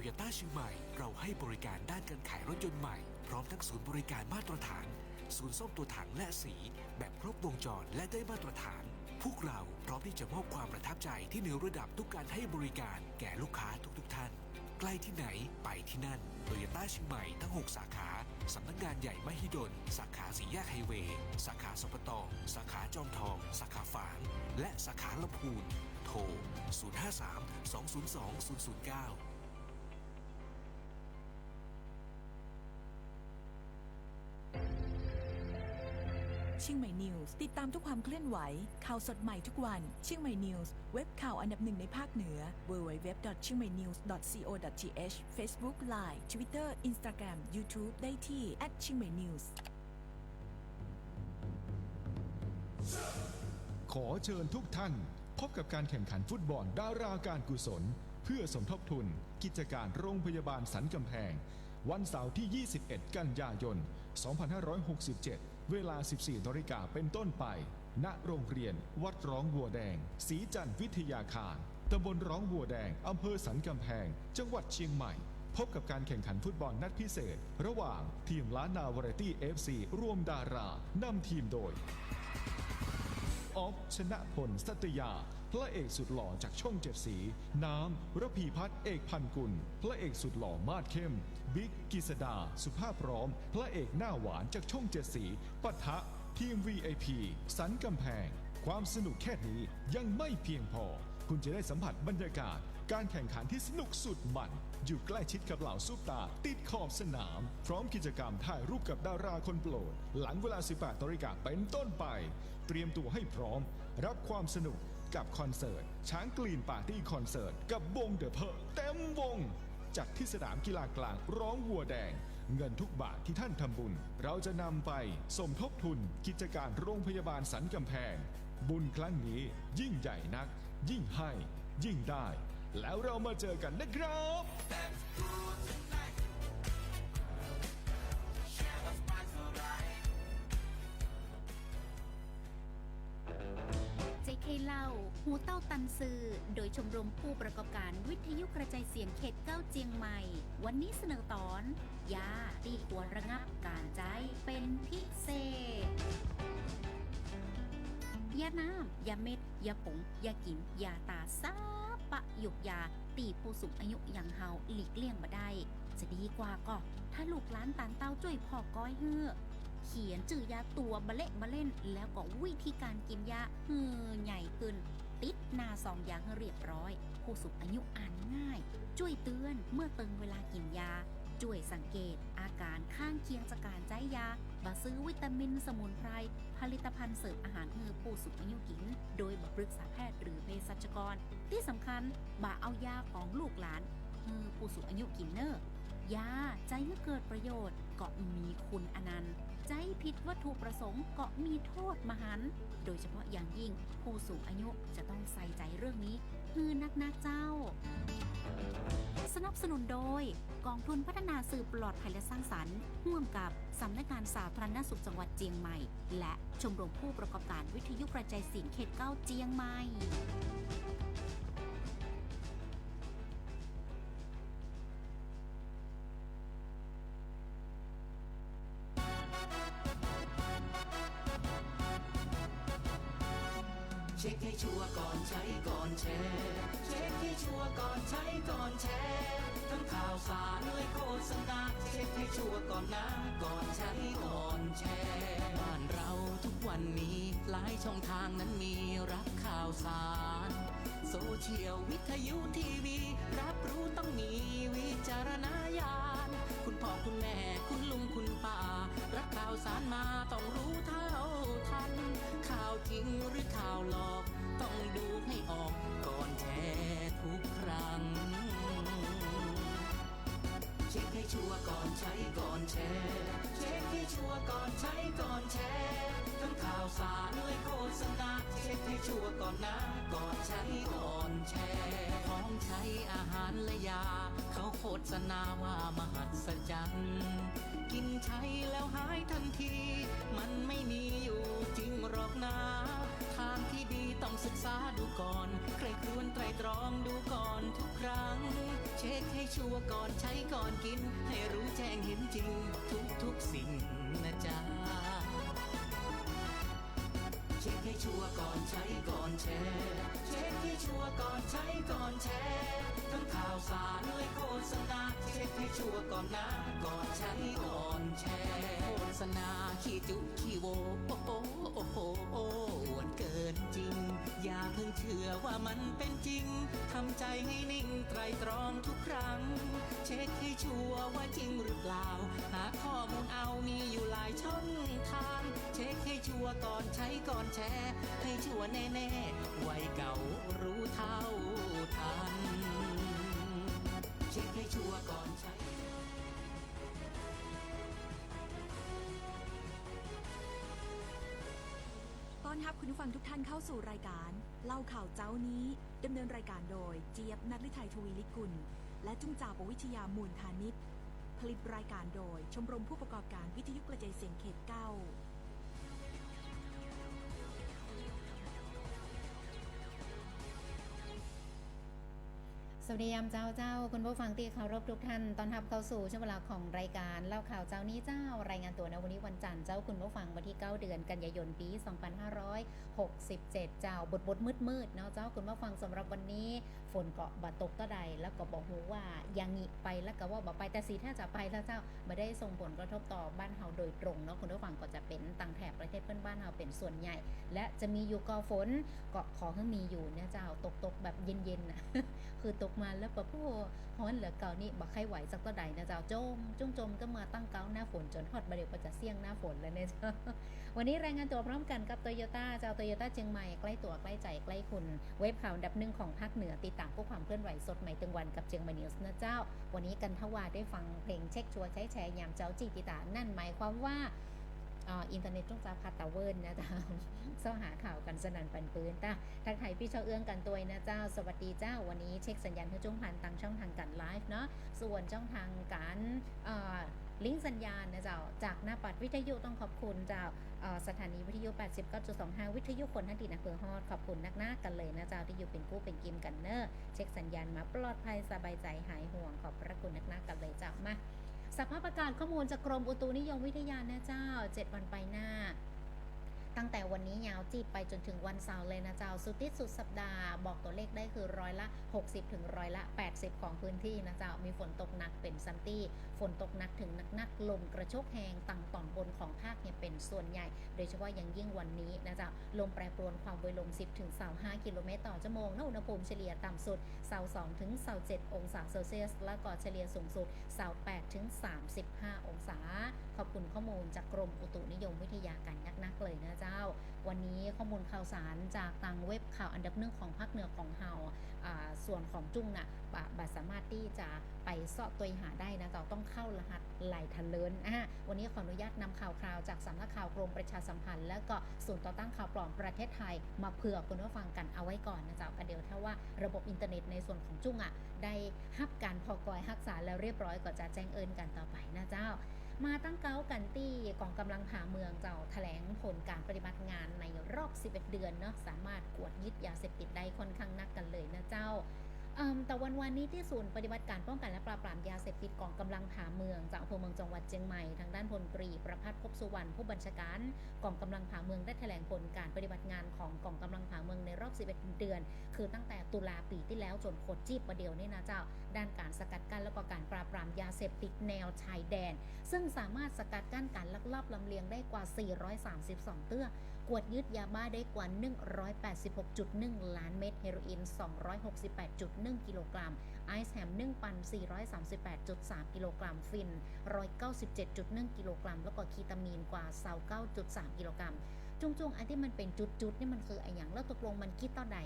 โตโยต้าเชียงใหม่ เราให้บริการด้านการขายรถยนต์ใหม่ พร้อมทั้งศูนย์บริการมาตรฐาน ศูนย์ซ่อมตัวถังและสี แบบครบวงจรและได้มาตรฐาน พวกเราพร้อมที่จะมอบความประทับใจที่เหนือระดับทุกการให้บริการแก่ลูกค้าทุกๆท่านใกล้ที่ไหนไปที่นั่นโตโยต้าเชียงใหม่ทั้ง 6 สาขา สำนักงานใหญ่มหิดล สาขาสีแยกไฮเวย์ สาขาสปตสาขาจอมทอง สาขาฝาง และสาขาลำพูน โทร 053 202 009 ชียงใหม่นิวส์ติดตามทุกความเคลื่อนไหว ข่าวสดใหม่ทุกวันเชียงใหม่นิวส์เว็บข่าวอันดับหนึ่งในภาคเหนือ www.chiangmainews.co.th Facebook Line Twitter Instagram YouTube ได้ที่เชียงใหม่นิวส์ขอเชิญทุกท่าน พบกับการแข่งขันฟุตบอลดาราการกุศล เพื่อสมทบทุน กิจการโรงพยาบาลสันกำแพง วันเสาร์ที่ 21 กันยายน 2567 เวลา 14นาฬิกาเป็นต้นไป ณ โรงเรียน วัดร้องบัวแดง สีจันทร์วิทยาคารตำบลร้องบัวแดง อำเภอสันกำแพง จังหวัดเชียงใหม่ พบกับการแข่งขันฟุตบอลนัดพิเศษ ระหว่างทีมล้านนาวาไรตี้เอฟซีรวมดารานำทีมโดยออฟชนะพลสัตยา พระเอกสุดหล่อจากช่องเจ็ดสี น้ำระพีพัฒน์เอกพันกุล พระเอกสุดหล่อมาดเข้ม บิ๊กกิษดา สุภาพพร้อม พระเอกหน้าหวานจากช่องเจ็ดสีปะทะทีม VIP สันกำแพง ความสนุกแค่นี้ยังไม่เพียงพอ คุณจะได้สัมผัสบรรยากาศ การแข่งขันที่สนุกสุดมัน อยู่ใกล้ชิดกับเหล่าซุปตา ติดขอบสนาม พร้อมกิจกรรมถ่ายรูปกับดาราคนโปรด หลังเวลา 18นาฬิกาเป็นต้นไป เตรียมตัวให้พร้อม รับความสนุก กับคอนเสิร์ต ช้างกลีนปาร์ตี้คอนเสิร์ต กับวงเดอะเพอเต็มวง จัดที่สนามกีฬากลางร้องวัวแดง เงินทุกบาทที่ท่านทำบุญ เราจะนำไปสมทบทุนกิจการโรงพยาบาลสันกำแพง บุญครั้งนี้ยิ่งใหญ่นัก ยิ่งให้ ยิ่งได้ แล้วเรามาเจอกันนะครับ หูเต้าตันซือ โดยชมรมผู้ประกอบการวิทยุกระจายเสียงเขตเก้าเจียงใหม่ วันนี้เสนอตอน ยาที่ควรระงับการใจเป็นพิเศษ ยาน้ำ ยาเม็ด ยาผง ยากิน ยาตาซาปะหยกยา ตีผู้สูงอายุอย่างเฮาหลีกเลี่ยงมาได้ จะดีกว่าก็ ถ้าลูกหลานตานเต้าจ้วยพ่อก้อยเฮ้อเขียนจื่อยาตัวบะเละบะเล่น แล้วก็วิธีการกินยาเฮือใหญ่ขึ้น ติดหน้าซองยาให้เรียบร้อย ผู้สูงอายุอ่านง่าย ช่วยเตือนเมื่อเตึงเวลากินยา ช่วยสังเกต อาการข้างเคียงจากการใจยาบาซื้อวิตามินสมุนไพร ผลิตภัณฑ์เสริมอาหารเฮือผู้สูงอายุกิน โดยบปรึกษาแพทย์หรือเภสัชกร ที่สำคัญบ่าเอายาของลูกหลานเฮือผู้สูงอายุกินเนอร์ยาใจให้เกิดประโยชน์ก็มีคุณอนันต์ ใจผิดวัตถุประสงค์ก็มีโทษมหันต์โดยเฉพาะอย่างยิ่งผู้สูงอายุจะต้องใส่ใจเรื่องนี้คือนักนักเจ้า สนับสนุนโดย กองทุนพัฒนาสื่อปลอดภัยและสร้างสรรค์ร่วมกับสำนักงานสาธารณสุขจังหวัดเจียงใหม่ และชมรมผู้ประกอบการวิทยุกระจายเสียงเขตเก้าเจียงใหม่ เช็คให้ชัวร์ก่อนใช้ก่อนแชร์เช็คให้ชัวร์ก่อนใช้ก่อนแชร์ทั้งข่าวสารและโฆษณาเช็คให้ชัวร์ก่อนนะก่อนใช้ก่อนแชร์บ้านเราทุกวันนี้หลายช่องทางนั้นมีรับข่าวสารโซเชียลวิทยุทีวี รับรู้ต้องมีวิจารณญาณคุณพ่อคุณแม่คุณลุงคุณป้ารับข่าวสารมาต้องรู้เท่า ข่าวจริงหรือข่าวหลอก ต้องดูให้ออกก่อนแชร์ทุกครั้ง เช็คให้ชัวร์ก่อนใช้ก่อนแชร์ เช็คให้ชัวร์ก่อนใช้ก่อนแชร์ ทั้งข่าวสารและโฆษณาเช็คให้ชัวร์ก่อนนะก่อนใช้ก่อนแชร์ของใช้อาหารและยา เขาโฆษณาว่ามหัศจรรย์กินใช้แล้วหายทันที มันไม่มีอยู่จริงหรอกนะทางที่ดีต้องศึกษาดูก่อนใครควรไตรตรองดูก่อนทุกครั้ง เช็คให้ชัวร์ก่อนใช้ก่อนกิน ให้รู้แจ้งเห็นจริง ทุกทุกๆสิ่งนะจ๊ะ ให้ชัวร์ก่อนใช้ก่อนแชร์ เช็คให้ชัวร์ก่อนใช้ก่อนแชร์ ทั้งข่าวสารและโฆษณาเช็คให้ชัวร์ก่อนนะก่อนใช้ก่อนแชร์โฆษณาขี้จุขี้โวโอ้โหโอ้โหโอ้อวดเกินจริง อย่าเพิ่งเชื่อว่ามันเป็นจริงทำใจให้นิ่งไตรตรองทุกครั้ง เช็คให้ชัวร์ว่าจริงหรือเปล่า หาข้อมูลเอามีอยู่หลายช่องทาง เช็คให้ชัวร์ก่อนใช้ก่อนแชร์ ให้ชัวร์แน่ๆไว้เก่ารู้เท่าทัน เช็คให้ชัวร์ก่อนใช้ต้อนรับคุณผู้ฟังทุกท่านเข้าสู่รายการ เล่าข่าวเจ้านี้ดำเนินรายการโดย เจี๊ยบนัทลิไทยทวีลิกุล และจุ้งจ่าปวิทยามูลธานิตผลิตรายการโดย ชมรมผู้ประกอบการวิทยุกระจายเสียงเขตเก้า สวัสดียามเจ้าเจ้า คุณผู้ฟังที่เคารพทุกท่านตอนรับเข้าสู่ช่วงเวลาของรายการเล่าข่าวเจ้านี้เจ้ารายงานตัวในวันนี้วันจันทร์เจ้าคุณผู้ฟังวันที่ 9 เดือนกันยายนปี 2567 เจ้าบทบทมืดมืดเนาะเจ้าคุณผู้ฟังสำหรับวันนี้ ฝนเกาะบาตกก็ใดแล้วก็บอกหูว่ายังงีไปแล้วก็ว่าบอกไปแต่สีถ้าจะไปแล้วเจ้าไม่ได้ส่งผลกระทบต่อบ้านเฮาโดยตรงเนาะคุณผู้ฟังก็จะเป็นต่างแถบประเทศเพื่อนบ้านเฮาเป็นส่วนใหญ่ และจะมีอยู่กอฝนก็ขอให้มีอยู่เนี่ยเจ้าตก กแบบเย็นๆนะคือตกมาแล้วปะพูฮ้อนเหลือเก่านี่บักใครไหวสักตัวใดนะเจ้าจมจุ้งจมก็มาตั้งเก้าหน้าฝนจนฮอดบาเดียวก็จะเสี่ยงหน้าฝนแล้วเนี่ยเจ้าวันนี้รายงานตัวพร้อมกันกับโตโยต้าเจ้าโตโยต้าเชียงใหม่ใกล้ตัวใกล้ใจใกล้คุณ เว็บข่าวดับหนึ่งของภาคเหนือติดตามพวกความเคลื่อนไหวสดใหม่ตึงวันกับเชียงใหม่นิวส์นะเจ้า วันนี้กันทวาได้ฟังเพลงเช็คชัวร์ใช้แชร์ยามเจ้าจีติตานั่นหมายความว่า อินเทอร์เน็ตต้องจะพัดตะเวิร์นนะเจ้าเสาหาข่าวกันสนั่นปันปืนตาทักทายพี่เชาเอื้องกันตัวนะเจ้า สวัสดีเจ้า วันนี้เช็คสัญญาณให้จุ้งผ่านทางช่องทางการไลฟ์เนาะ ส่วนช่องทางการลิงก์สัญญาณนะเจ้า จากหน้าปัดวิทยุต้องขอบคุณเจ้าสถานีวิทยุ 89.25 วิทยุคนทันดีนะเพื่อฮอด ขอบคุณนักหน้ากันเลยนะเจ้าที่อยู่เป็นกู้เป็นกิมกันเนอะเช็คสัญญาณมาปลอดภัยสบายใจหายห่วงขอบพระคุณนักหน้ากันเลยเจ้ามา สภาพอากาศข้อมูลจากกรมอุตุนิยมวิทยานะเจ้า 7 วันไปหน้าาวจีบไปจนถึงวันเสาร์เลยนะเจ้าสุดที่สุดสัปดาห์บอกตัวเลขได้คือร้อยละ 60 ถึงร้อยละ 80 ของพื้นที่นะเจ้ามีฝนตกหนักเป็นซัมตี้ ฝนตกหนักถึงหนักๆลมกระโชกแหงต่างตอนบนของภาคเนี่ยเป็นส่วนใหญ่ โดยเฉพาะอย่างยิ่งวันนี้นะเจ้าลมแปรปรวนความเร็วลม 10 ถึง25กิโลเมตรต่อชั่วโมงณอุณหภูมิเฉลี่ยต่ำสุด22ถึง27องศาเซลเซียส และก็เฉลี่ยสูงสุด28ถึง35 องศา ขอบคุณข้อมูลจากกรมอุตุนิยมวิทยากันนักๆเลยนะเจ้าวันนี้ข้อมูลข่าวสารจากทางเว็บข่าวอันดับหนึ่งของภาคเหนือของเฮาส่วนของจุ้งน่ะบะบะสามารถที่จะไปเสาะตัวหาได้นะเราต้องเข้ารหัสไหลทะเลินอะวันนี้ขออนุญาตนำข่าวคราวจากสำนักข่าวกรมประชาสัมพันธ์ และก็ศูนย์ต่อต้านข่าวปลอมประเทศไทย มาเผื่อคุณผู้ฟังกันเอาไว้ก่อนนะจ้ากันเดียวถ้าว่าระบบอินเทอร์เน็ตในส่วนของจุ้งอะได้ฮับการพอกอยรักษาแล้วเรียบร้อยก็จะแจ้งเอินกันต่อไปนะเจ้า มาตั้งเก้ากันที่กองกำลังผ่าเมืองเจ้าแถลงผลการปฏิบัติงานในรอบ 11 เดือนเนาะสามารถกวดยึดยาเสพติดได้ค่อนข้างนักกันเลยนะเจ้า แต่วันวันนี้ที่ศูนย์ปฏิบัติการป้องกันและปราบปรามยาเสพติดกองกำลังผาเมืองจากอำเภอเมืองจังหวัดเชียงใหม่ทางด้านพลตรีประพัฒน์พบสุวรรณผู้บัญชาการกองกำลังผาเมืองได้แถลงผลการปฏิบัติงานของกองกำลังผาเมืองในรอบ 11 เดือน คือตั้งแต่ตุลาปีที่แล้วจนโคตรจีบประเดี๋ยวนี่นะเจ้า ด้านการสกัดกั้นและก็การปราบปรามยาเสพติดแนวชายแดน ซึ่งสามารถสกัดกั้นการลักลอบลำเลียงได้กว่า 432 เตื้อ กวดยึดยาบ้าได้กว่า 186.1 ล้านเม็ดเฮโรอีน 268.1 กิโลกรัม ไอซ์แฮม1,438.3 กิโลกรัม ฟิน 197.1 กิโลกรัม แล้วก็คีตามีนกว่า 29.3 กิโลกรัมจุงๆอันที่มันเป็นจุดๆนี่มันคืออะไรอย่างแล้วตกลงมันคิดเท่าใด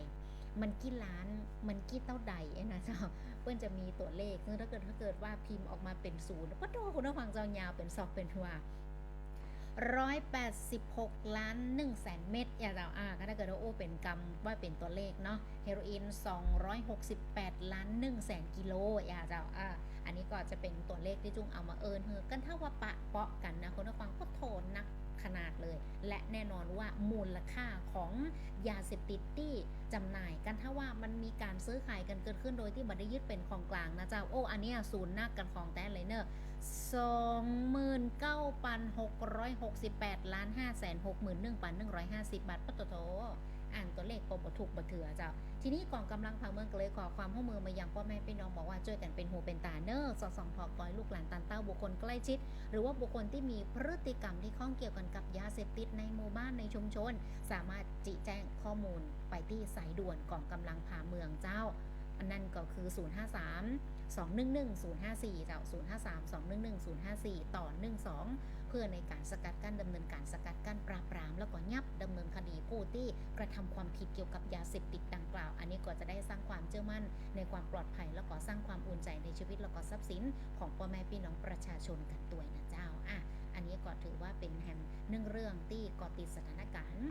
มันกี่ล้านมันกี่เท่าใดนะเจ้าเพื่อนจะมีตัวเลขซึ่งถ้าเกิดถ้าเกิดว่าพิมพ์ออกมาเป็นศูนย์ก็โตคุณผู้ฟังเจ้ายาวเป็นซอกเป็นทัว 186 ล้าน1แสนเม็ดอย่าเราอ่าก็ถ้าเกิดว่าโอ้เป็นกรรมว่าเป็นตัวเลขเนาะเฮโรอีน 268 ล้าน1แสนกิโลอย่าเราอ่าอันนี้ก็จะเป็นตัวเลขที่จุงเอามาเอินเฮอกันถ้าว่าปะเปาะกันนะคุณผู้ฟังก็โทนนักขนาดเลย และแน่นอนว่ามูลค่าของยาเสพติดที่จำหน่ายกันถ้าว่ามันมีการซื้อขายกันเกิดขึ้นโดยที่บัได้ยึดเป็นของกลางนะเจ้าโอ้อันนี้ศูนย์นักกันของแต่เลยเนอะ สองหมื่นเก้าพันหกร้อยหกสิบแปดล้านห้าแสนหกหมื่นหนึ่งพันหนึ่งร้อยห้าสิบบาทปะโตโตอ่านตัวเลขปบถูกบะเถือเจ้า ทีนี้กองกำลังผังเมืองก็เลยขอความร่วมมือมายังพ่อแม่พี่น้องบอกว่าช่วยกันเป็นหูเป็นตาเนอร์สอดส่องถอกกอยลูกหลานตันเต้าบุคคลใกล้ชิด หรือว่าบุคคลที่มีพฤติกรรมที่ข้องเกี่ยวกันกับยาเสพติดในหมู่บ้านในชุมชน สามารถจิแจ้งข้อมูลไปที่สายด่วนกองกำลังผ่าเมืองเจ้า อันนั้นก็คือ 053 211 054เจ้า053 211 054 ต่อ 12 เพื่อในการสกัดกั้นดำเนินการสกัดกั้นปราบปราม แล้วก็ยับดำเนินคดีผู้ที่กระทำความผิดเกี่ยวกับยาเสพติดดังกล่าว อันนี้ก็จะได้สร้างความเชื่อมั่นในความปลอดภัย แล้วก็สร้างความอุ่นใจในชีวิตแล้วก็ทรัพย์สิน ของพ่อแม่พี่น้องประชาชนกันด้วยนะเจ้าอะอันนี้ก็ถือว่าเป็นแฮมหนึ่งเรื่องที่ก่อติดสถานการณ์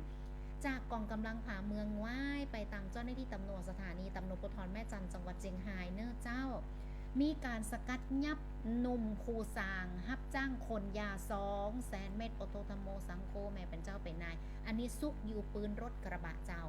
จากกองกำลังผาเมืองว่ายไปตามเจ้าหน้าที่ตำรวจสถานีตำรวจภูธรแม่จันจังหวัดเชียงรายเนอเจ้า มีการสกัดยับหนุ่มคูสางฮับจ้างคนยาสองแสนเม็ดโอโตธรรมโมสังโคแม่เป็นเจ้าเป็นนาย อันนี้ซุกอยู่ปืนรถกระบะเจ้า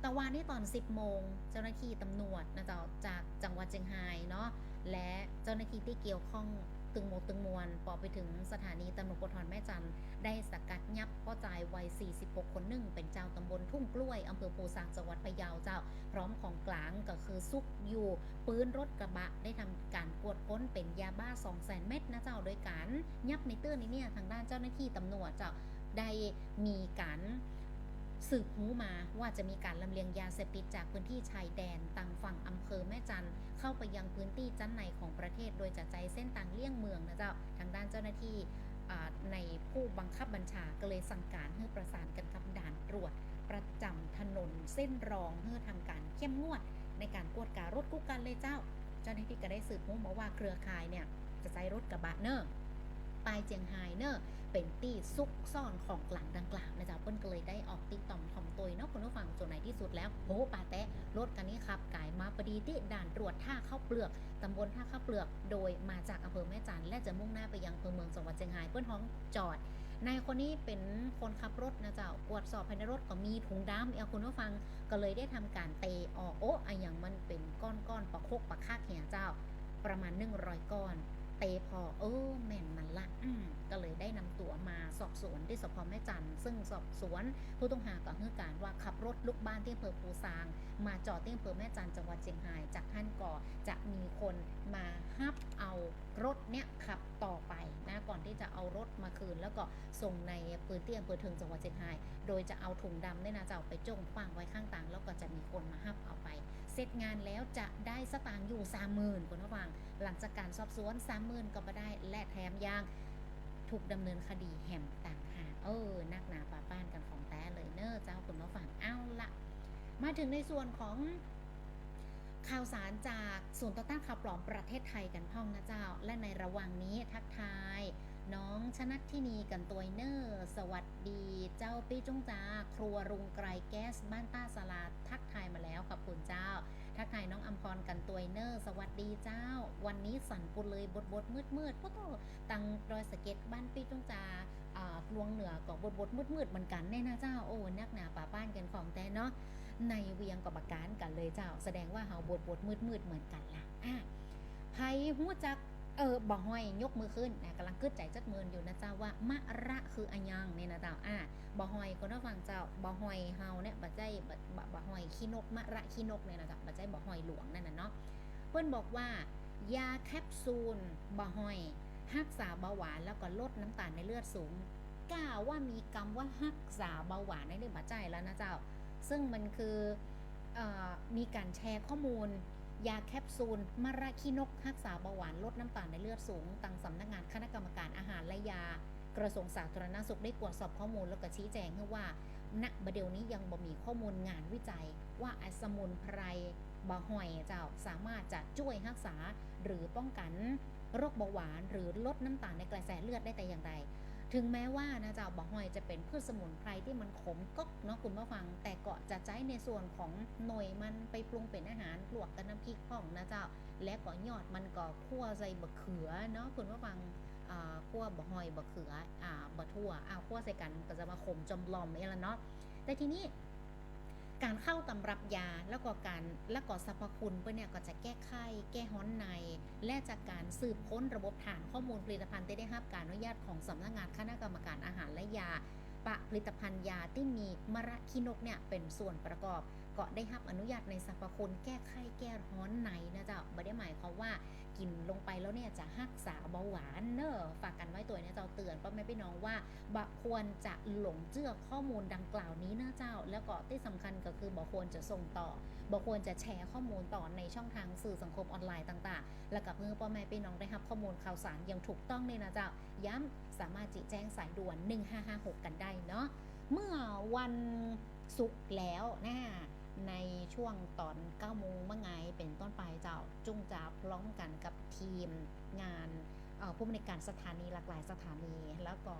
แต่วันนี้ตอน 10 โมง เจ้าหน้าที่ตำรวจนะเจ้าจากจังหวัดเชียงรายเนาะและเจ้าหน้าที่ที่เกี่ยวข้อง ตึงโมตึงมวลปอไปถึงสถานีตำรวจภูธรแม่จันทร์ได้สกัดยับพ่อจ่ายวัย 46 คนหนึ่งเป็นเจ้าตำบลทุ่งกล้วยอำเภอปูซางจังหวัดพะเยาเจ้า พร้อมของกลางก็คือซุกอยู่ปืนรถกระบะได้ทำการกวดค้นเป็นยาบ้า 2 0 0แสนเม็ดนะเจ้าโดยการยับในเตื้อนี้เนี่ยทางด้านเจ้าหน้าที่ตำรวจเจ้าได้มีการ สืบหูมาว่าจะมีการลำเลียงยาเสพติดจากพื้นที่ชายแดนต่างฝั่งอำเภอแม่จันเข้าไปยังพื้นที่จันในของประเทศ โดยจะใจเส้นต่างเลี่ยงเมืองนะเจ้าทางด้านเจ้าหน้าที่ในผู้บังคับบัญชาก็เลยสั่งการให้ประสานกันกับด่านตรวจ ประจำถนนเส้นรองเพื่อทำการเข้มงวด ในการกวดการรถกู้กันเลยเจ้า เจ้าหน้าที่ก็ได้สืบรู้มาว่าเครือข่ายเนี่ยจะใช้รถกระบะเนอร์ ปลายเจียงไฮเนอร์เป็นตีซุกซ่อนของกลางดังกล่าวนะจ๊ะเปิ้นก็เลยได้ออกติดต่อมถ่อมตัวเนาะคุณผู้ฟังจนในที่สุดแล้วโหปาแตะรถคันนี้ขับกายมาพอดีที่ด่านตรวจท่าเข้าวเปลือกตำบลท่าข้าวเปลือก โดยมาจากอำเภอแม่จันและจะมุ่งหน้าไปยังอำเภอเมืองจังหวัดเชียงรายเปิ้นห้องจอดนายคนนี้เป็นคนขับรถนะเจ้าตรวจสอบภายในรถก็มีถุงดำเอาคุณผู้ฟังก็เลยได้ทำการเตะออกโอ้อะอย่างมันเป็นก้อนๆปะโคกปะคากเหี่ยเจ้า ประมาณ100ก้อน เตะพอเออแม่นมันละอืก็เลยได้นำตัวมาสอบสวนที่สพแม่จันทร์ซึ่งสอบสวนผู้ต้องหาก็ให้การว่าขับรถลุกบ้านที่อำเภอปูซาง มาจอดที่อำเภอแม่จันทร์จังหวัดเชียงรายจากท่านก่อจะมีคนมาฮับเอารถเนี้ยขับต่อไปนะก่อนที่จะเอารถมาคืน แล้วก็ส่งในพื้นที่อำเภอเทิงจังหวัดเชียงรายโดยจะเอาถุงดำเนี่ยนะจะเอาไปจ้งขว้างไว้ข้างทาง แล้วก็จะมีคนมาฮับเอาไป สร็จงานแล้วจะได้สตางค์อยู่สามหมื่นคุณผู้ฟัง หลังจากการสอบสวนสามหมื่นก็มาได้และแถมยังถูกดำเนินคดีแหมต่างหากเออนักหนาป่าป้านกันของแต้เลยเนอเจ้าคุณผู้ฟังเอาละมาถึงในส่วนของข่าวสารจากศูนย์ต่อต้านข่าวปลอมประเทศไทยกันพ่องนะเจ้า และในระหว่างนี้ทักทาย น้องชนัดที่นีกันตัวเนอร์สวัสดี เจ้าปี้จงจาครัวรุงไกรแก๊สบ้านต้าสลาดทักทายมาแล้วขอบคุณเจ้า ทักทายน้องอัมพรกันตัวเนอร์สวัสดีเจ้า วันนี้สั่นปุเลยบดบดมืดมืดๆก็ตังรอยสเก็ตบ้านปี้จงจาอ่าลวงเหนือก็บดบดมืดมืดเหมือนกันแน่นะเจ้าโอ้นักหนาป่าป้านกันของแต่เนาะในเวียงกับปากการกันเลยเจ้า แสดงว่าเฮาบดบดมืดมืดเหมือนกันละอะไผหู้จัก เออบ่ห้อยยกมือขึ้นนะกำลังกึดใจจัดเมินอยู่นะเจ้าว่ามะระคืออันยังเนี่ยนะเจ้าอะบ่ห้อยคนละฟังเจ้าบ่ห้อยเฮาเนี่ยบ่ใจบ่บ่ห้อยขี้นกมะระขี้นกเนี่ยนะเจ้าบ่ใจบ่ห้อยหลวงนั่นน่ะเนาะเพิ่นบอกว่ายาแคปซูลบ่ห้อยรักษาเบาหวานแล้วก็ลดน้ำตาลในเลือดสูงกล่าวว่ามีกรรมว่ารักษาเบาหวานในเรื่องบ่ใจแล้วนะเจ้า ซึ่งมันคือออมีการแชร์ข้อมูล ยาแคปซูลมะระขี้นกรักษาเบาหวานลดน้ำตาลในเลือดสูงตังสำนักงานคณะกรรมการอาหารและยา กระทรวงสาธารณสุขได้ตรวจสอบข้อมูลแล้วก็ชี้แจงให้ว่าณบดเดี๋ยวนี้ยังบ่มีข้อมูลงานวิจัย ว่าไอสมุนไพรบะหอยเจ้าสามารถจะช่วยรักษาหรือป้องกันโรคเบาหวาน หรือลดน้ำตาลในกระแสเลือดได้แต่อย่างใด ถึงแม้ว่านะเจ้าบะหอยจะเป็นพืชสมุนไพรที่มันขมก๊อกเนาะคุณผู้ฟัง แต่ก็จะใช้ในส่วนของหน่วยมันไปปรุงเป็นอาหารลวกกับน้ำพริกพ่องนะเจ้า และก็ยอดมันก็คั่วใส่บะเขือเนาะคุณผู้ฟังอ่าคั่วบะหอยบะเขืออ่าบะทั่วอ้าวคั่วใส่กันก็จะมาขมจอมลอมนี่ละเนาะแต่ทีนี้ การเข้าตำรับยาแล้วก็การแล้วก็สรรพคุณเพื่อเนี่ยก็จะแก้ไข้แก้ฮ้อนใน และจากการสืบค้นระบบฐานข้อมูลผลิตภัณฑ์ที่ได้รับการอนุญาตของสำนักงานคณะกรรมการอาหารและยา ปะผลิตภัณฑ์ยาที่มีมะระคินกเนี่ยเป็นส่วนประกอบ ก็ได้รับอนุญาตในสรรพคุณแก้ไข้แก้ร้อนในนะเจ้าไม่ได้หมายความว่ากินลงไปแล้วเนี่ยจะรักษาเบาหวานเนอะฝากกันไว้ตัวเนี่ยเจ้าเตือนพ่อแม่พี่น้องว่าบะควรจะหลงเชื่อข้อมูลดังกล่าวนี้นะเจ้า แล้วก็ที่สำคัญก็คือบ่ควรจะส่งต่อบ่ควรจะแชร์ข้อมูลต่อในช่องทางสื่อสังคมออนไลน์ต่าง ๆ แล้วกับเพื่อพ่อแม่พี่น้องได้รับข้อมูลข่าวสารอย่างถูกต้องเนี่ยนะเจ้า ย้ำสามารถจิแจ้งสายด่วน 1556 กันได้เนาะเมื่อวันศุกร์แล้วนะ ในช่วงตอน9โมงเมื่อไงเป็นต้นไปเจ้าจุ้งจะพร้อมกันกับทีมงานผู้บริการสถานีหลากหลายสถานี แล้วก็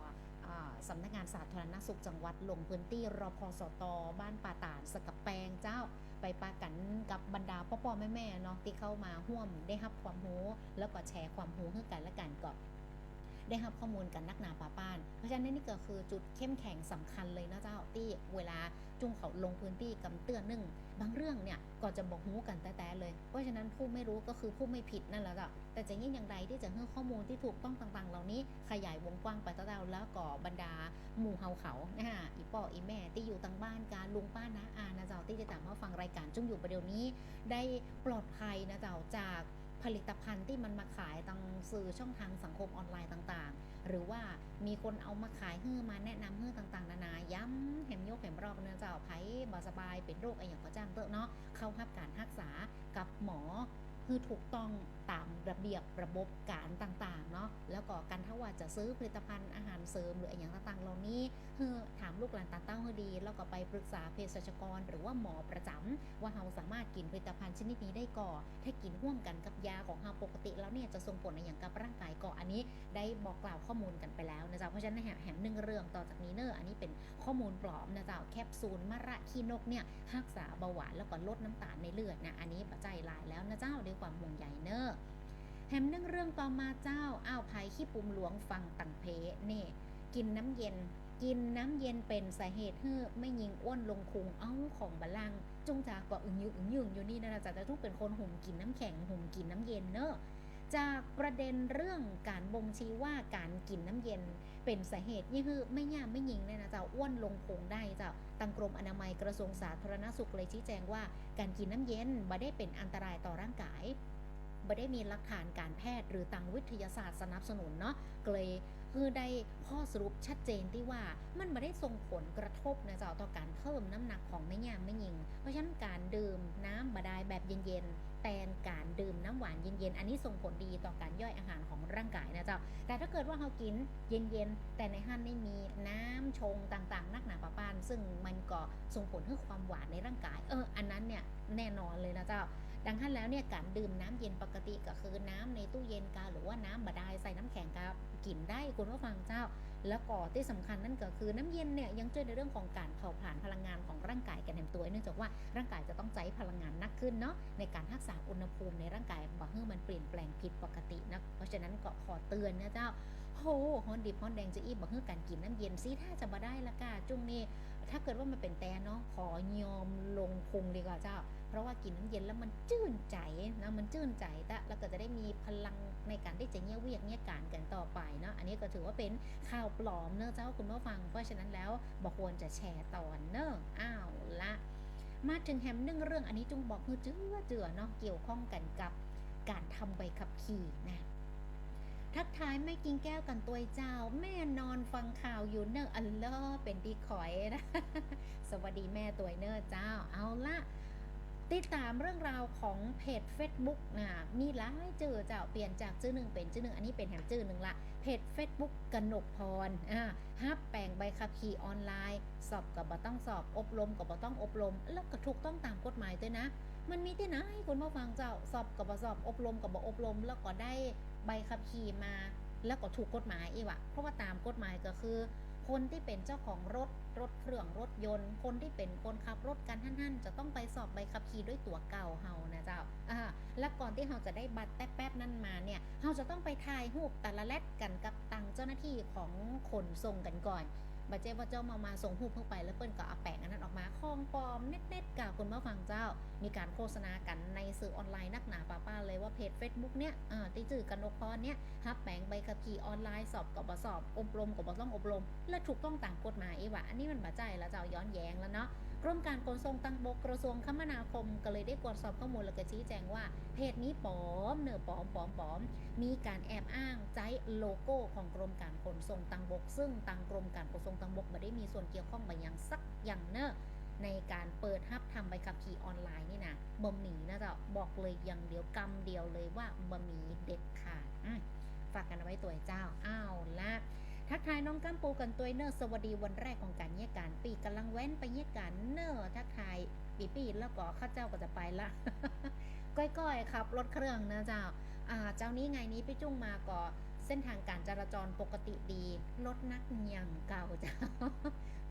สำนักงานสาธารณสุขจังหวัดลงพื้นที่รอพสตบ้านป่าตาดสกับแปงเจ้า ไปปากันกับบรรดาพ่อพ่อแม่แม่ๆเนาะที่เข้ามาห่วมได้รับความรู้แล้วก็แชร์ความรู้ให้กันและกัน ได้รับข้อมูลกันนักหนาป่าป้าน เพราะฉะนั้นนี่ก็คือจุดเข้มแข็งสำคัญเลยนะเจ้าที่เวลาจุงเขาลงพื้นที่กำเตือนหนึ่งบางเรื่องเนี่ยก็จะบอกหูกันแต่แต่เลย เพราะฉะนั้นผู้ไม่รู้ก็คือผู้ไม่ผิดนั่นแหละเจ้าแต่จะยิ่งอย่างไรที่จะให้ข้อมูลที่ถูกต้องต่างๆ เหล่านี้ขยายวงกว้างไปต่อๆแล้วก็บรรดาหมู่เฮาเขานะฮะอีป่ออีแม่ที่อยู่ต่างบ้านการลุงป้านาอานะเจ้าที่จะตามมาฟังรายการจุ้งอยู่ประเดี๋ยวนี้ ได้ปลอดภัยนะเจ้าจาก ผลิตภัณฑ์ที่มันมาขายทางสื่อช่องทางสังคมออนไลน์ต่างๆ หรือว่ามีคนเอามาขายเฮือมาแนะนำเฮือต่างๆ นานาย้ำแหมโยกแหมรอบเนื้อเจ้าไผ่บาสบายเป็นโรคอะไรอย่างก็จ้างเตอะเนาะเข้ารับการรักษากับหมอ คือถูกต้องตามระเบียบระบบการต่างๆเนาะแล้วก็การถ้าว่าจะซื้อผลิตภัณฑ์อาหารเสริมหรืออะไรอย่างต่างๆเหล่านี้เฮือถามลูกหลานตาเต้าให้ดี แล้วก็ไปปรึกษาเภสัชกร หรือว่าหมอประจำว่าเราสามารถกินผลิตภัณฑ์ชนิดนี้ได้ก่อ ถ้ากินร่วมกันกับยาของเราปกติแล้วเนี่ยจะส่งผลในอย่างกับร่างกายก่ออันนี้ได้บอกกล่าวข้อมูลกันไปแล้วนะจ๊ะเพราะฉะนั้นแหมแหนึ่งเรื่องต่อจากนี้เนออันนี้เป็นข้อมูลปลอมนะจ๊ะแคปซูลมะระขี้นกเนี่ยรักษาเบาหวานแล้วก็ลดน้ำตาลในเลือดนะอันนี้ปัจจัยหลายแล้วนะเจ้าเด้วยความห่วงใยเนอแฮมนึ่งเรื่องต่อมาเจ้าอ้าวภัยขี้ปุ่มหลวงฟังตังเพนี่ กินน้ำเย็น กินน้ำเย็นเป็นสาเหตุให้ไม่ยิงอ้วนลงคุงเอ้าของบาลังก์จงจากก็อึงยุงอึงยึงอยู่นี่นะจ๊ะแต่ทุกเป็นคนห่มกินน้ำแข็งห่มกินน้ำเย็นเนอะ จากประเด็นเรื่องการบ่งชี้ว่าการกินน้ำเย็น เป็นสาเหตุนี่คือไม่ย่ามไม่ยิงเนี่ยนะเจ้าอ้วนลงคงได้เจ้าตังกรมอนามัยกระทรวงสาธารณสุขเลยชี้แจงว่า การกินน้ำเย็นบ่ได้เป็นอันตรายต่อร่างกายไม่ได้มีหลักฐานการแพทย์หรือทางวิทยาศาสตร์สนับสนุนเนาะเลย คือได้ข้อสรุปชัดเจนที่ว่ามันไม่ได้ส่งผลกระทบนะเจ้าต่อการเพิ่มน้ำหนักของไม่ย่ามไม่ยิง เพราะฉะนั้นการดื่มน้ำบาดาลแบบเย็นๆแทนการดื่มน้ำหวานเย็นๆ อันนี้ส่งผลดีต่อการย่อยอาหารของร่างกายนะเจ้า แต่ถ้าเกิดว่าเรากินเย็นๆ แต่ในห้านไม่มีน้ำชงต่างๆ นักหนาปะปาน ซึ่งมันก็ส่งผลให้ความหวานในร่างกาย เออ อันนั้นเนี่ยแน่นอนเลยนะเจ้า ดังนั้นแล้วเนี่ยการดื่มน้ำเย็นปกติก็คือน้ำในตู้เย็นกาหรือว่าน้ำบดาลใส่น้ำแข็งกากินได้คุณผู้ฟังเจ้า แล้วก็ที่สำคัญนั่นก็คือน้ำเย็นเนี่ยยังช่วยในเรื่องของการเผาผลาญพลังงานของร่างกายกันแห่งตัวเนื่องจากว่าร่างกายจะต้องใช้พลังงานนักขึ้นเนาะในการรักษาอุณหภูมิในร่างกายบ่ให้มันเปลี่ยนแปลงผิดปกตินะเพราะฉะนั้นก็ขอเตือนนะเจ้าโหฮอนดิบฮอนแดงจะอีบ่ให้การกินน้ำเย็นซิถ้าจะมาได้ละกาจุ่งนี่ ถ้าเกิดว่ามันเป็นแต่เนาะขอยอมลงพุงดีกว่าเจ้า เพราะว่ากินน้ำเย็นแล้วมันจื่นใจนะมันจื่นใจแต่แล้วก็จะได้มีพลังในการที่จะเงี้ยเวียกเงี้ยการกันต่อไปเนาะอันนี้ก็ถือว่าเป็นข่าวปลอมเนอะเจ้าคุณผู้ฟัง เพราะฉะนั้นแล้วบอกควรจะแชร์ตอนเนอะอ้าวละมาถึงแฮมนึ่งเรื่องอันนี้จุงบอกคือเจือเจือเนาะเกี่ยวข้องกันกับการทำใบขับขี่นะ ทักทายไม่กินแก้วกันตัวเจ้า แม่นอนฟังข่าวอยู่เนอะอัลเลอฮ์เป็นดีคอยนะสวัสดีแม่ตัวเนอะเจ้าเอาละติดตามเรื่องราวของเพจ Facebook นะมีหลายจื่อเจ้าเปลี่ยนจากชื่อหนึ่งเป็นชื่อหนึ่งอันนี้เป็นแหมชื่อหนึ่งละเพจ Facebook กนกพรอ่าฮับแปลงใบขับขี่ออนไลน์ สอบกับบต้องสอบอบรมกับบต้องอบรม แล้วก็ถูกต้องตามกฎหมายด้วยนะ มันมีที่ไหนคุณผู้ฟังเจ้าสอบกับบสอบอบรมกับบอบรม แล้วก็ได้ ใบขับขี่มา แล้วก็ถูกกฎหมายอีกว่ะเพราะว่าตามกฎหมายก็คือ คนที่เป็นเจ้าของรถรถเครื่องรถยนต์ คนที่เป็นคนขับรถกันท่านๆจะต้องไปสอบใบขับขี่ด้วยตัวเก่าเฮานะเจ้าอ่าและก่อนที่เราจะได้บัตรแป๊บๆนั่นมาเนี่ยเราจะต้องไปถ่ายรูปแต่ละแลดกันกับตังเจ้าหน้าที่ของขนส่งกันก่อน บัจเจว่าเจ้ามามาส่งหูเพิ่งไปแล้วเปิ้นก็เอาแปะอันนั้นออกมาคองปลอมเน็ตๆกล่าวคนมาฟังเจ้า มีการโฆษณากันในสื่อออนไลน์นักหนาป้าป้าเลยว่าเพจ Facebook เนี่ยอ่าที่จื่อกันนกพรเนี่ยฮับแปงใบขับขี่ออนไลน์สอบกับบสอบอบรมกับบต้องอบรม และถูกต้องตามกฎหมายอีว่าอันนี้มันบาใจแล้วเจ้าย้อนแย้งแล้วเนาะ กรมการขนส่งตังบกกระทรวงคมนาคมก็เลยได้ตรวจสอบข้อมูลแล้วก็ชี้แจงว่าเพจนี้ปลอมเนื้อปลอมปลอมปลอม มีการแอบอ้างใจโลโก้ของกรมการขนส่งตังบก ซึ่งตังกรมการขนส่งตังบกไม่ได้มีส่วนเกี่ยวข้องบางอย่างสักอย่างเนอะในการเปิดฮับทำใบขับขี่ออนไลน์นี่นะบ่มีนะจ๊ะบอกเลยอย่างเดียวกำเดียวเลยว่าบ่มีเด็ดขาดฝากกันเอาไว้ตัวเจ้าอ้าวละ ทักทายน้องกัมปูกันตัวเนอร์สวัสดีวันแรกของการเยี่ยการปีกำลังแว้นไปเยี่ยการเนอร์ทักทายปีปีแล้วก็ข้าเจ้าก็จะไปละก้อยๆครับรถเครื่องนะเจ้าอ่าเจ้านี้ไงนี้พี่จุ้งมาก็เส้นทางการจราจรปกติดีรถนักอย่างเก่าจ้า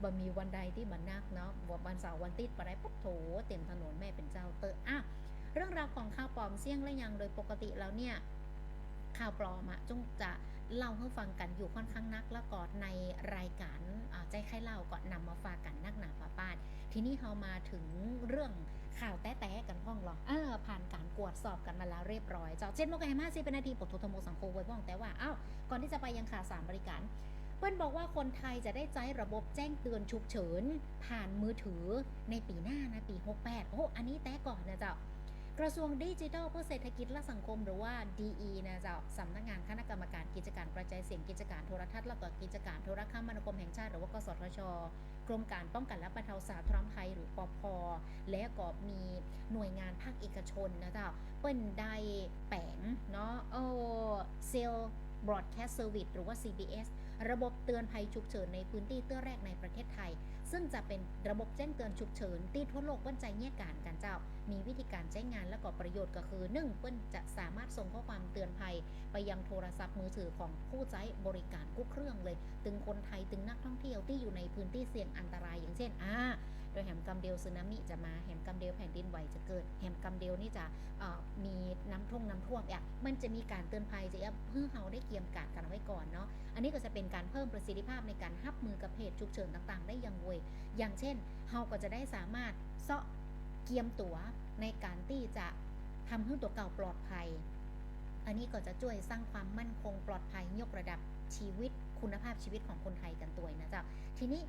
บ่มีวันใดที่มันนักเนาะวันเสาร์วันติดปะไรปุ๊บโถเต็มถนนแม่เป็นเจ้าเตออะเรื่องราวของข่าวปลอมเสี่ยงและยังโดยปกติแล้วเนี่ยข่าวปลอมอะจุ้งจะ เล่าให้ฟังกันอยู่ค่อนข้างนักแล้วก็ในรายการใจใครเล่าก็นำมาฝากกันนักหนาปาปาดทีนี้เรามาถึงเรื่องข่าวแต้ๆกันพ้องหรอเออผ่านการกวดสอบกันมาแล้วเรียบร้อยเจ้าเจ็ดโมงแห้าสิเป็นนาทีปลดโทโทโมสังโคไว้พ้องแต่ว่าอ้าวก่อนที่จะไปยังข่าวสารบริการเปิ้ลบอกว่าคนไทยจะได้ใจระบบแจ้งเตือนฉุกเฉิน ผ่านมือถือในปีหน้านะปี 68 โอ้ อันนี้แต่ก่อนนะเจ้า กระทรวงดิจิทัลเพื่อเศรษฐกิจและสังคมหรือว่า DE นะจ้าสำนักงานคณะกรรมการกิจการกระจายเสียงกิจการโทรทัศน์และก็กิจการโทรคมนาคมแห่งชาติหรือว่ากสทช กรมการป้องกันและบรรเทาสาธารณภัยหรือปพและก็มีหน่วยงานภาคเอกชนนะเจ้าเปิ้นได้แปลงเนาะเออเซล Broadcast Service หรือว่า CBS ระบบเตือนภัยฉุกเฉินในพื้นที่เตื้อแรกในประเทศไทย ซึ่งจะเป็นระบบแจ้งเตือนฉุกเฉินที่ทั่วโลกวั่นใจแยกการกันเจ้า มีวิธีการใช้งานและก็ประโยชน์ก็คือหนึ่งเปิ้นจะสามารถส่งข้อความเตือนภัย ไปยังโทรศัพท์มือถือของผู้ใช้บริการกู้เครื่องเลย ถึงคนไทยถึงนักท่องเที่ยวที่อยู่ในพื้นที่เสี่ยงอันตรายอย่างเช่นอ่าโดยแหมกำเดียวสึนามิจะมาแหมกำเดียวแผ่นดินไหวจะเกิดแหมกำเดียวนี่จะมีน้ำท่วงน้ำท่วมอะมันจะมีการเตือนภัยจะเพื่อเราได้เตรียมการกันไว้ก่อนเนาะอันนี้ก็จะเป็นการเพิ่มประสิทธิภาพในการรับมือกับเหตุฉุกเฉินต่างๆ ได้อย่างเวยอย่างเช่นเราก็จะได้สามารถเซาะเกียมตัวในการที่จะทำให้ตัวเก่าปลอดภัย อันนี้ก็จะช่วยสร้างความมั่นคงปลอดภัยยกระดับชีวิต คุณภาพชีวิตของคนไทยกันตัวนะจ๊ะทีนี้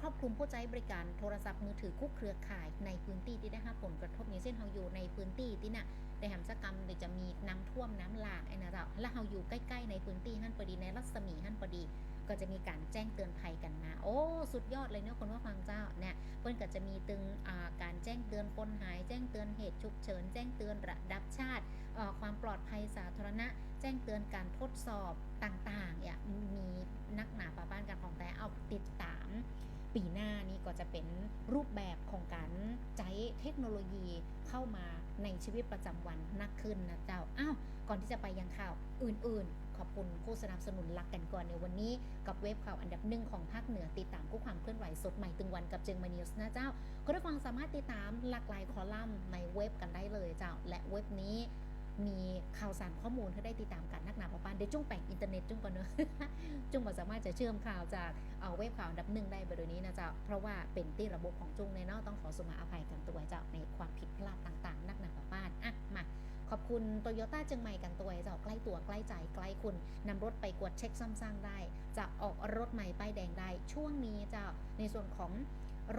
ครอบคลุมผู้ใช้บริการโทรศัพท์มือถือคู่เครือข่ายในพื้นที่ที่ได้รับผลกระทบอย่างเช่นเราอยู่ในพื้นที่ที่น่ะในแหมสกรรมเดี๋ยวจะมีน้ำท่วมน้ำหลากไอ้นะจ๊ะแล้วเราอยู่ใกล้ๆในพื้นที่ฮั่นพอดีในรัศมีฮั่นพอดี ก็จะมีการแจ้งเตือนภัยกันมา โอ้ สุดยอดเลยเนาะคนว่าฟังเจ้าเนี่ยเพื่อนก็จะมีตึงอ่าการแจ้งเตือนคนหาย แจ้งเตือนเหตุฉุกเฉิน แจ้งเตือนระดับชาติความปลอดภัยสาธารณะ แจ้งเตือนการทดสอบต่างๆเนี่ยมีนักหนาป่าบ้านกันของแต่เอาติดตามปีหน้านี้ก็จะเป็นรูปแบบของการใช้เทคโนโลยีเข้ามาในชีวิตประจำวันนักขึ้นนะเจ้า อ้าว ก่อนที่จะไปยังข่าวอื่น ๆ ขอบคุณผู้สนับสนุนหลักกันก่อนในวันนี้ กับเว็บข่าวอันดับหนึ่งของภาคเหนือติดตามกู้ความเคลื่อนไหวสดใหม่ตึงวันกับเจงมานิวส์นะเจ้าก็ได้ฟังสามารถติดตามหลากหลายคอลัมน์ในเว็บกันได้เลยเจ้า และเว็บนี้มีข่าวสารข้อมูลให้ได้ติดตามกันนักหนาปะปานเดี๋ยวจุ้งแป่งอินเทอร์เน็ตจุ้งก่อนเนอะจุ้งก็สามารถจะเชื่อมข่าวจากเอาเว็บข่าวอันดับหนึ่งได้ไปโดยนี้นะเจ้าเพราะว่าเป็นที่ระบบของจุ้งในเนอกต้องขอสมาอภัยกันตัวเจ้าในความผิดพลาดต่างๆ นักหนาปะปานอะมา ขอบคุณโตโยต้าเชียงใหม่กันตัวเจ้าใกล้ตัวใกล้ใจใกล้คุณนำรถไปกวดเช็คซ่อมสร้างได้ จะออกรถใหม่ป้ายแดงได้ ช่วงนี้จ้าในส่วนของ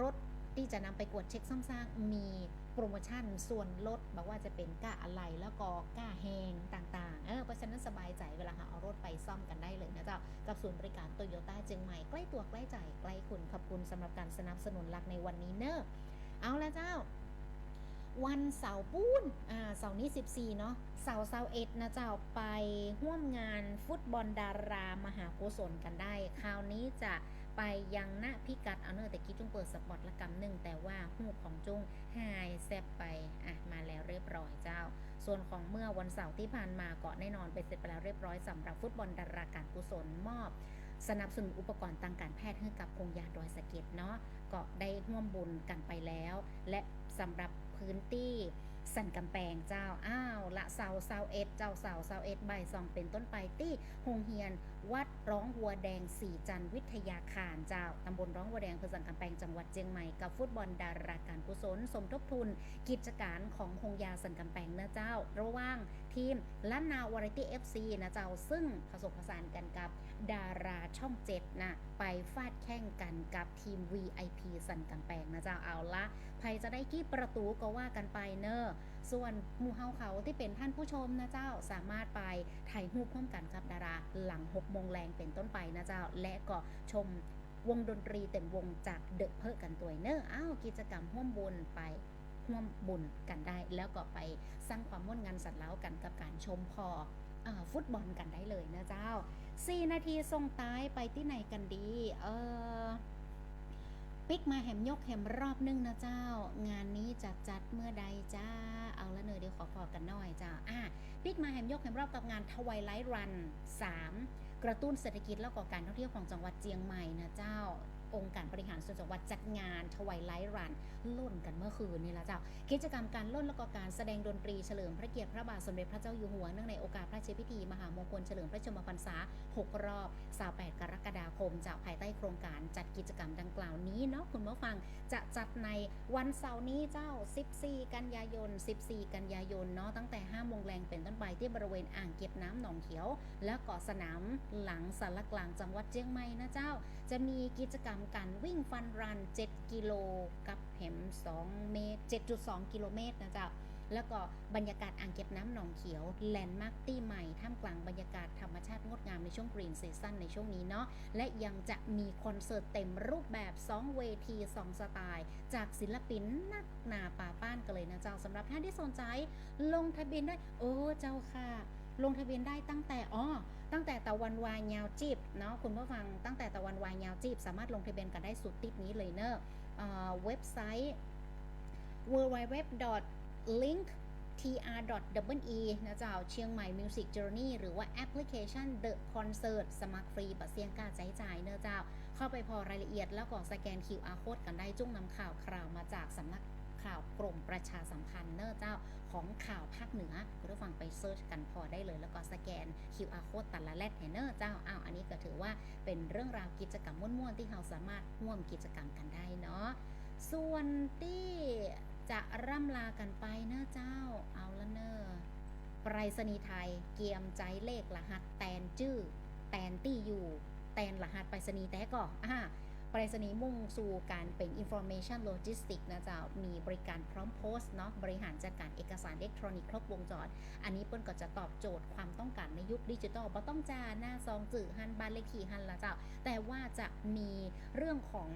รถที่จะนำไปกวดเช็คซ่อมสร้างมีโปรโมชั่นส่วนลดบอกว่าจะเป็นก้าอะไรแล้วก็ก้าแหงต่างๆ เออเพราะฉะนั้นสบายใจเวลาหาเอารถไปซ่อมกันได้เลยนะเจ้ากับศูนย์บริการโตโยต้าเชียงใหม่ใกล้ตัวใกล้ใจใกล้คุณขอบคุณสำหรับการสนับสนุนหลักในวันนี้เนอะเอาละเจ้า วันเสาร์ปูนอ่าเสาร์นี้ 14 เนาะเสาร์เสาร์เอ็ดนะเจ้าไปร่วมงานฟุตบอลดารามหากุศลกันได้ คราวนี้จะไปยังณพิกัดเอาเนอร์แต่กี้จุงเปิดสปอตละกำหนึ่งแต่ว่าหูของจุงหายแซบไปอะมาแล้วเรียบร้อยเจ้า ส่วนของเมื่อวันเสาร์ที่ผ่านมาเก็แน่นอนไปเสร็จไปแล้วเรียบร้อยสำหรับฟุตบอลดาราการกุศลมอบ สนับสนุนอุปกรณ์ทางการแพทย์ให้กับโครงยาดอยสะเก็ดเนาะก็ได้ห่วมบุญกันไปแล้ว และสำหรับพื้นที่ สันกำแพงเจ้า อ้าวละเสาเสาเอ็ดเจ้าเสาเสาเอ็ดใบสองเป็นต้นไปที่โรงเรียน วัดร้องวัวแดงสีจันวิทยาคารเจ้าตำบลร้องวัวแดงอำเภอสังกำแพงจังหวัดเชียงใหม่กับฟุตบอลดาราการกุศล สมทบทุน กิจการของฮงยาสันกำแพงนะเจ้า ระหว่างทีมล้านนาวาไรตี้เอฟซีนะเจ้าซึ่งผสมผสานกันกับดาราช่องเจ็ดนะไปฟาดแข่งกันกับทีม VIP สันกำแพงนะเจ้าเอาละ ครจะได้กี่ประตูก็ว่ากันไปเนอะส่วนมูเฮาเขาที่เป็นท่านผู้ชมนะเจ้าสามารถไปถ่ายรูปร่วมกันกับดาราหลัง6โมงแรงเป็นต้นไปนะเจ้า และก็ชมวงดนตรีเต็มวงจากเดอะเพิกันตัวเนอะอ้าวกิจกรรมร่วมบุญไปร่วมบุญกันได้ แล้วก็ไปสร้างความม่วนงานสัตว์เล้ากันกับการชมพอออฟุตบอลกันได้เลยนะเจ้า 4 นาทีส่งท้ายไปที่ไหนกันดี เออ ปิกมาแหมยกแหมรอบนึงนะเจ้า งานนี้จะจัดเมื่อใดจ้า เอาละเนยเดี๋ยวขอพอกันหน่อยจ้าอะปิกมาแหมยกแหมรอบกับงานทวายไลท์รัน 3 กระตุ้นเศรษฐกิจแล้วก็การท่องเที่ยวของจังหวัดเจียงใหม่นะเจ้า องค์การบริหารส่วนจังหวัดจัดงานทวายไลท์รันล่นกันเมื่อคืนนี่ละเจ้า กิจกรรมการล่นและก็การแสดงดนตรีเฉลิมพระเกียรติพระบาทสมเด็จพระเจ้าอยู่หัวเนื่องในโอกาสพระราชพิธี มหามงคลเฉลิมพระชนมพรรษา 6 รอบ 28 กรกฎาคมจากภายใต้โครงการจัดกิจกรรมดังกล่าวนี้เนาะคุณผู้ฟังจะจัดในวันเสาร์นี้เจ้า 14 กันยายน 14 กันยายนเนาะตั้งแต่5โมงแรงเป็นต้นไปที่บริเวณอ่างเก็บน้ำหนองเขียว และเกาะสนามหลังสารกลางจังหวัดเชียงใหม่นะเจ้า จะมีกิจกรรมการวิ่งฟันรัน 7 กิโลกับแหม2เมตร 7.2 กิโลเมตรนะเจ้าแล้วก็บรรยากาศอ่างเก็บน้ำหนองเขียวแลนด์มาร์คตี้ใหม่ท่ามกลางบรรยากาศธรรมชาติงดงามในช่วงกรีนซีซั่นในช่วงนี้เนาะและยังจะมีคอนเสิร์ตเต็มรูปแบบ 2 เวที 2 สไตล์ จากศิลปินนักหนาป่าป้านกันเลยนะเจ้าสำหรับท่านที่สนใจ ลงทะเบียนได้ โอ้เจ้าค่ะ ลงทะเบียนได้ตั้งแต่อ๋อ ตั้งแต่ตะวันวายยาวจีบเนาะคุณผู้ฟังตั้งแต่ตะวันวายยาวจีบ สามารถลงทะเบียนกันได้สุดติดนี้เลยเนอะเอ่อเว็บไซต์ www.link tr.e นะเจ้าเชียงใหม่ Music Journey หรือว่าแอปพลิเคชัน The Concert สมัครฟรีบัตรเสียงการใช้จ่ายเนอะเจ้า เข้าไปพอรายละเอียดแล้วก็สแกน QR code กันได้จุ้งนำข่าวคราวมาจากสำนัก ข่าวกรมประชาสัมพันธ์เนอะเจ้าของข่าวภาคเหนือคุณผู้ฟังไปเซิร์ชกันพอได้เลย แล้วก็สแกน QR code แต่ละแลดให้เนอะเจ้าอ้าวอันนี้ก็ถือว่าเป็นเรื่องราวกิจกรรมม่วนๆที่เราสามารถร่วมกิจกรรมกันได้เนาะส่วนที่จะร่ำลากันไปเนอะเจ้าเอาละเนอะไปรษณีย์ไทยเกียมใจเลขรหัสแตนจื้อแตนตี้อยู่แตนรหัสไปรษณีย์แต่ก่ออ่า ไปรษณีย์มุ่งสู่การเป็น information logistics นะเจ้า มีบริการพร้อมโพสต์เนาะ บริหารจัดการเอกสารอิเล็กทรอนิกส์ครบวงจร อันนี้เปิ้นก็จะตอบโจทย์ความต้องการในยุคดิจิทัลบ่ต้องจาหน้าซองจื่อหันบ้านเลขที่หันละเจ้า แต่ว่าจะมีเรื่องของ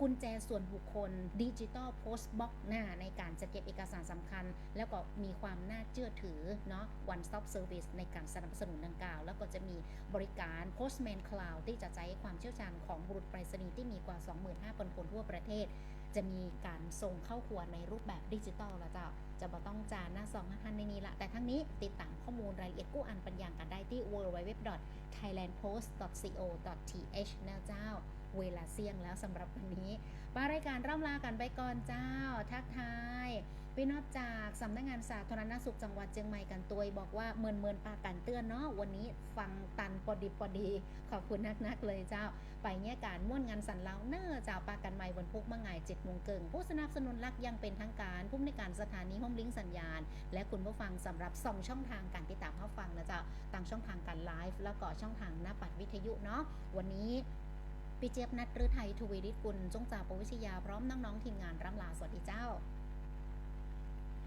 กุญแจส่วนบุคคลดิจิ t a ลโพสต์บ็อกหน้าในการจัดเก็บเอกสารสำคัญ แล้วก็มีความน่าเชื่อถือเนาะ one stop service ในการสนับสนุนดังกล่าว แล้วก็จะมีบริการ postman cloud ที่จะใช้ความเชี่ยวชาญของบุรุษไปรษณีย์ที่มีกว่า 25,000 คนทั่วประเทศ จะมีการส่งเข้าครัวในรูปแบบดิจิตอลแล้วเจ้าจะบ่ต้องจานหน้าซองท่านในนี้ละ แต่ทั้งนี้ติดตามข้อมูลรายละเอียดกู้อันปัญญากันได้ที่ www.thailandpost.co.th นะเจ้า เวลาเสี่ยงแล้วสำหรับวันนี้ปารายการร่ำลากันไปก่อนเจ้า ทักทายพี่นอกจากสำนักงานสาธารณสุขจังหวัดเชียงใหม่กันตัวบอกว่าเมินเมินปากันเตือนเนาะวันนี้ฟังตันปอดีปอดี ขอบคุณนักๆเลยเจ้า ไปเนี่ยการม่วนงานสันเล้าเนอเจ้าปากันใหม่วันพุธเมื่อไงเจ็ดโมงเกิงผู้สนับสนุนรักยังเป็นทางการผู้ในการสถานีห้องลิงก์สัญญาณ และคุณผู้ฟังสำหรับสองช่องทางการติดตามเข้าฟังนะเจ้าต่างช่องทางการไลฟ์แล้วก็ช่องทางหน้าปัดวิทยุเนาะวันนี้ พี่เจี๊ยบนัทฤทัยทวีริศกุลจงจ่าปวิชยาพร้อมน้องๆทีมงานร่ำลาสวัสดีเจ้า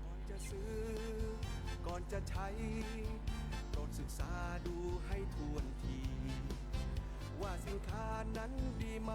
ก่อนจะซื้อ ก่อนจะใช้โปรดศึกษาดูให้ทวนที ว่าสินค้านั้นดีไหม